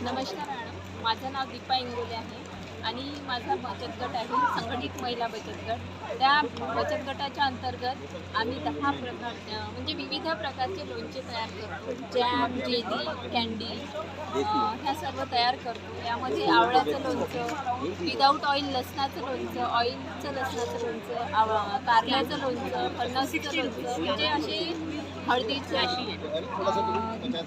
नमस्कार मॅडम. माझं नाव दीपा इंगोले आहे आणि माझा बचत गट आहे संघटित महिला बचत गट. त्या बचत गटाच्या अंतर्गत आम्ही दहा प्रकार म्हणजे विविध प्रकारचे लोणचे तयार करतो. जॅम जेली कॅन्डी ह्या सर्व तयार करतो. यामध्ये आवळ्याचं लोणचं विदाऊट ऑइल लसणाचं लोणचं ऑइलचं लसणाचं लोणचं आव- कारल्याचं लोणचं फणसीचं लोणचं म्हणजे असे हळदीचं अशी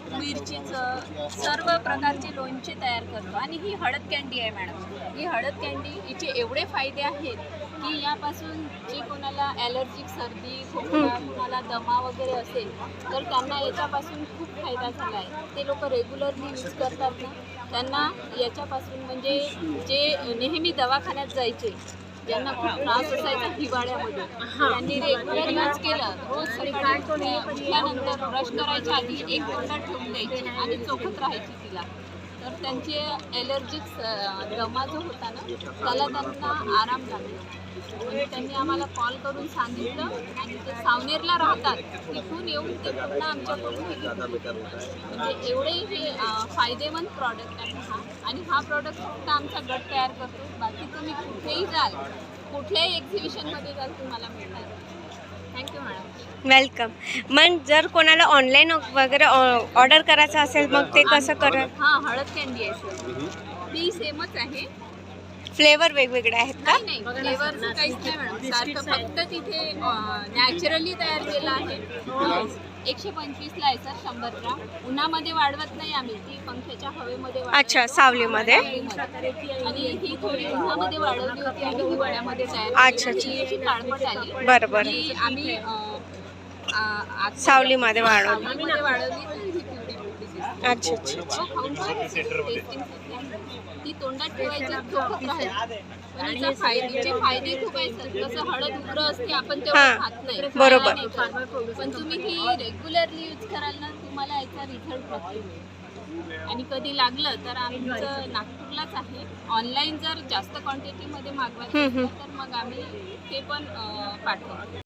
मिरचीचं सर्व प्रकारचे लोणचे तयार करतो. आणि ही हळद कॅन्डी आहे मॅडम. ही हळद कॅन्डी हिचे एवढे फायदे आहेत की यापासून जे कोणाला ॲलर्जिक सर्दी खोकला कोणाला दमा वगैरे असेल तर त्यांना याच्यापासून खूप फायदा झाला आहे. ते लोक रेग्युलरली यूज करतात ना. त्यांना याच्यापासून म्हणजे जे नेहमी दवाखान्यात जायचे ज्यांना त्रास असायचा हिवाळ्यामध्ये त्यांनी रेग्युलर यूज केलं. रोज सकाळी उठल्यानंतर ब्रश करायच्या आधी एक तोंडात ठेवून द्यायची आणि चोखत राहायची तिला. तर त्यांचे ॲलर्जिक दमा जो होता ना त्याला त्यांना आराम लागला म्हणजे त्यांनी आम्हाला कॉल करून सांगितलं आणि ते सावनेरला राहतात. तिथून येऊन ते पुन्हा आमच्याकडून म्हणजे एवढे हे फायदेमंद प्रॉडक्ट आहे हा. आणि हा प्रॉडक्ट फक्त आमचा गट तयार करतो. बाकी तुम्ही कुठेही जाल कुठल्याही एक्झिबिशनमध्ये जाल तुम्हाला मिळणार. वेलकम. मग जर कोणाला ऑनलाईन वगैरे ऑर्डर करायचं असेल मग ते कसं करा? हां हळद कॅन्डी आहे सर ती सेमच आहे. फ्लेवर वेगवेगळे आहेत का? नाही नाही फ्लेवरचं काहीच नाही मॅडम सारखं फक्त तिथे नॅचरली तयार केलं आहे. एकशे पंचवीसला आहे सर शंभर ग्राम उन्हामध्ये वाढवत नाही आम्ही ती पंख्याच्या हवेमध्ये वाढवतो. अच्छा, सावलीमध्ये? आणि ही थोडी उन्हामध्ये वाढवली होती आणि हिवाळ्यामध्ये तयार केली. अच्छा, अच्छा. ती अशी काळपट आली बरं, बरं. आम्ही अं, आ- आत- सावलीमध्ये वाढवली. सावलीमध्ये वाढवली तर ही पिवळी पिवळी दिसते. अच्छा अच्छा. ती तोंडात ठेवायची चोखत राहायची पण हिचा फायद्याचे फायदे खूप आहेत सर. जसं हळद उग्र असते आपण तेवढं हां, खात नाही. बरोबर. खायला नाही करत. पण तुम्ही ही रेग्युलरली यूज कराल ना तुम्हाला याचा रिझल्ट आणि कधी लागलं तर आमचं नागपूरलाच आहे. ऑनलाईन जर जास्त क्वांटिटीमध्ये मागवायचं हम्म, हम्म. असेल तर मग आम्ही ते पण अं, पाठवतो.